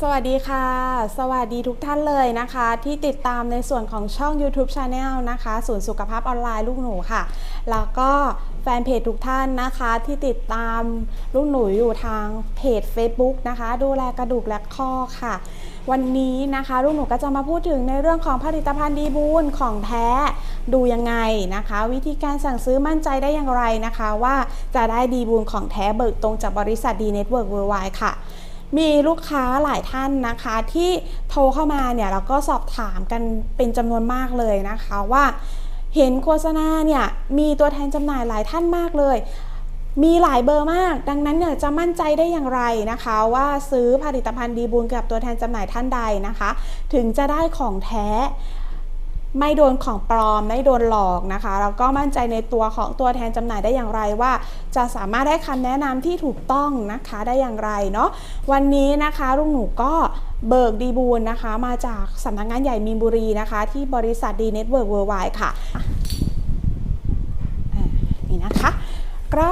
สวัสดีค่ะ สวัสดีทุกท่านเลยนะคะ ที่ติดตามในส่วนของช่อง YouTube Channel นะคะ ศูนย์สุขภาพออนไลน์ลูกหนูค่ะ แล้วก็แฟนเพจทุกท่านนะคะที่ติดตามลูกหนูอยู่ทางเพจ Facebook นะคะ ดูแลกระดูกและข้อค่ะ วันนี้นะคะลูกหนูก็จะมาพูดถึงในเรื่องของผลิตภัณฑ์ดีบูนของแท้ดูยังไงนะคะ วิธีการสั่งซื้อมั่นใจได้อย่างไรนะคะ ว่าจะได้ดีบูนของแท้เบิกตรงจากบริษัทดีเน็ตเวิร์กเวิร์ไวค่ะ มีลูกค้าหลายท่านนะคะ ที่โทรเข้ามาเนี่ยแล้วก็สอบถามกันเป็นจำนวนมากเลยนะคะว่าเห็นโฆษณาเนี่ยมีตัวแทนจำหน่ายหลายท่านมากเลย มีหลายเบอร์มาก ดังนั้นเนี่ยจะมั่นใจได้อย่างไรนะคะ ว่าซื้อผลิตภัณฑ์ดีบูลกับตัวแทนจำหน่ายท่านใดนะคะ ถึงจะได้ของแท้ ไม่โดนของปลอมไม่โดนหลอกนะคะแล้วก็มั่นใจในตัวของตัวแทนจำหน่ายได้อย่างไรว่า จะสามารถได้คำแนะนำที่ถูกต้องนะคะได้อย่างไรเนาะวันนี้นะคะลุงหนูก็เบิกดีบูลนะคะ มาจากสำนักงานใหญ่มีนบุรีนะคะ ที่บริษัทดีเน็ตเวิร์กเวิร์ไวค่ะนี่นะคะ ก็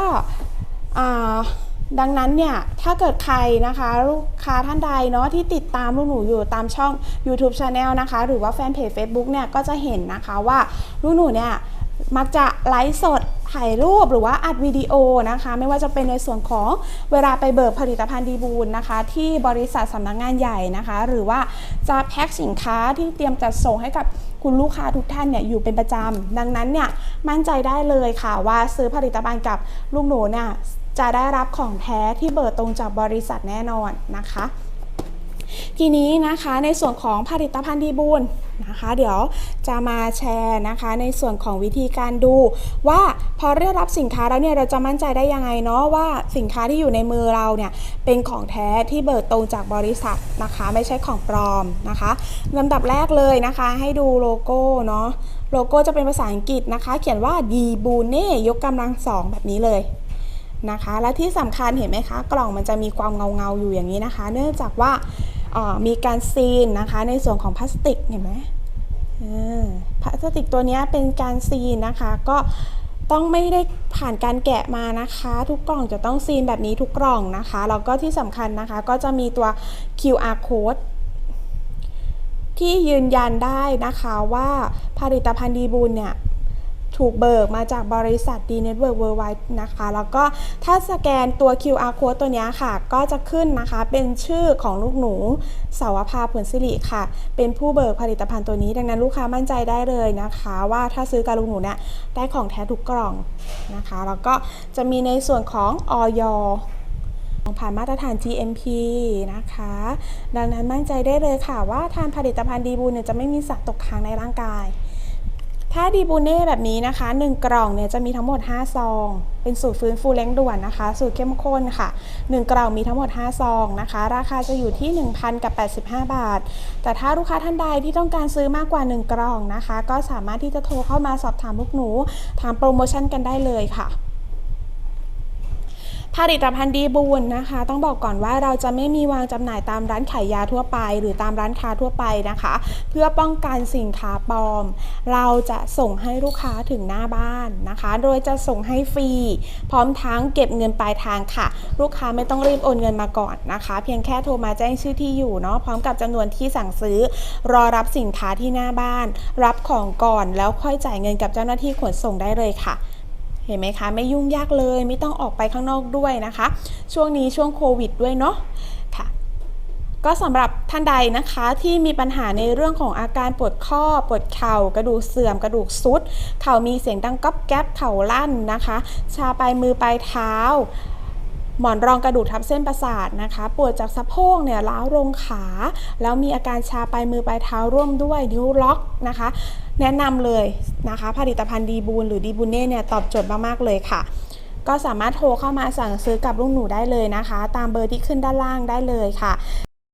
ดังนั้นเนี่ยถ้าเกิดใครนะคะ ลูกค้าท่านใดเนาะที่ติดตามลูกหนูอยู่ตามช่อง YouTube Channel นะคะ หรือว่าแฟนเพจ Facebook เนี่ยก็จะเห็นนะคะว่าลูกหนูเนี่ยมักจะไลฟ์สดถ่ายรูปหรือว่าอัดวิดีโอนะคะ ไม่ว่าจะเป็นในส่วนของเวลาไปเบิกผลิตภัณฑ์ดีบูลนะคะ ที่บริษัทสำนักงานใหญ่นะคะ หรือว่าจะแพ็คสินค้าที่เตรียมจัดส่งให้กับคุณลูกค้าทุกท่านเนี่ยอยู่เป็นประจำดังนั้นเนี่ยมั่นใจได้เลยค่ะว่าซื้อผลิตภัณฑ์กับลูกหนูเนี่ย จะได้รับของแท้ที่เบิกตรงจากบริษัทแน่นอนนะคะ ทีนี้นะคะในส่วนของผลิตภัณฑ์ดีบูลนะคะเดี๋ยวจะมาแชร์นะคะในส่วนของวิธีการดู ว่าพอได้รับสินค้าแล้วเนี่ยเราจะมั่นใจได้ยังไงเนาะว่าสินค้าที่อยู่ในมือเราเนี่ยเป็นของแท้ที่เบิกตรงจากบริษัทนะคะไม่ใช่ของปลอมนะคะลำดับแรกเลยนะคะให้ดูโลโก้เนาะโลโก้จะเป็นภาษาอังกฤษนะคะ เขียนว่าดีบูเน่ยกกำลังสองแบบนี้เลย นะคะ และที่สำคัญเห็นไหมคะ กล่องมันจะมีความเงาเงาๆอยู่อย่างนี้นะคะ เนื่องจากว่ามีการซีนนะคะในส่วนของพลาสติกเห็นไหมพลาสติกตัวนี้เป็นการซีนนะคะ ก็ต้องไม่ได้ผ่านการแกะมานะคะ ทุกกล่องจะต้องซีนแบบนี้ทุกกล่องนะคะแล้วก็ที่สำคัญนะคะก็จะมีตัว QR code ที่ยืนยันได้นะคะว่าผลิตภัณฑ์ดีบูลเนี่ย ถูกเบิกมาจากบริษัท D Network Worldwide นะคะ แล้วก็ถ้าสแกนตัว QR code ตัวนี้ค่ะ ก็จะขึ้นนะคะเป็นชื่อของลูกหนูสาวภาผลสิริค่ะ เป็นผู้เบิกผลิตภัณฑ์ตัวนี้ ดังนั้นลูกค้ามั่นใจได้เลยนะคะ ว่าถ้าซื้อกับลูกหนูเนี่ยได้ของแท้ทุกกล่องนะคะ แล้วก็จะมีในส่วนของออยผ่านมาตรฐาน GMP นะคะ ดังนั้นมั่นใจได้เลยค่ะว่าทานผลิตภัณฑ์ดีบูลเนี่ยจะไม่มีสารตกค้างในร่างกาย ถ้าดีบูเน่แบบนี้นะคะ 1 กล่องเนี่ยจะมีทั้งหมด 5 ซอง เป็นสูตรฟื้นฟูเล้งด่วนนะคะ สูตรเข้มข้นค่ะ 1 กล่องมีทั้งหมด 5 ซองนะคะ ราคาจะอยู่ที่ 1,000กับ85 บาท แต่ถ้าลูกค้าท่านใดที่ต้องการซื้อมากกว่า 1 กล่องนะคะ ก็สามารถที่จะโทรเข้ามาสอบถามพวกหนู ถามโปรโมชั่นกันได้เลยค่ะ ผลิตภัณฑ์ดีบูลนะคะ ต้องบอกก่อนว่าเราจะไม่มีวางจำหน่ายตามร้านขายยาทั่วไป หรือตามร้านค้าทั่วไปนะคะ เพื่อป้องกันสินค้าปลอม เราจะส่งให้ลูกค้าถึงหน้าบ้านนะคะ โดยจะส่งให้ฟรี พร้อมทั้งเก็บเงินปลายทางค่ะ ลูกค้าไม่ต้องรีบโอนเงินมาก่อนนะคะ เพียงแค่โทรมาแจ้งชื่อที่อยู่เนาะพร้อมกับจำนวนที่สั่งซื้อ รอรับสินค้าที่หน้าบ้าน รับของก่อนแล้วค่อยจ่ายเงินกับเจ้าหน้าที่ขนส่งได้เลยค่ะ เห็นไหมคะ ไม่ยุ่งยากเลย ไม่ต้องออกไปข้างนอกด้วยนะคะ ช่วงนี้ช่วงโควิดด้วยเนาะค่ะ ก็สำหรับท่านใดนะคะที่มีปัญหาในเรื่องของอาการปวดข้อปวดเข่ากระดูกเสื่อมกระดูกซุด เข่ามีเสียงดังก๊อบแก๊บเข่าลั่นนะคะ ชาปลายมือปลายเท้าหมอนรองกระดูกทับเส้นประสาทนะคะ ปวดจากสะโพกเนี่ยล้าวลงขา แล้วมีอาการชาปลายมือปลายเท้าร่วมด้วยนิ้วล็อกนะคะแนะนำเลยนะคะ ผลิตภัณฑ์ดีบูลหรือดีบูเน่เนี่ยตอบโจทย์มากๆเลยค่ะ ก็สามารถโทรเข้ามาสั่งซื้อกับลูกหนูได้เลยนะคะ ตามเบอร์ที่ขึ้นด้านล่างได้เลยค่ะ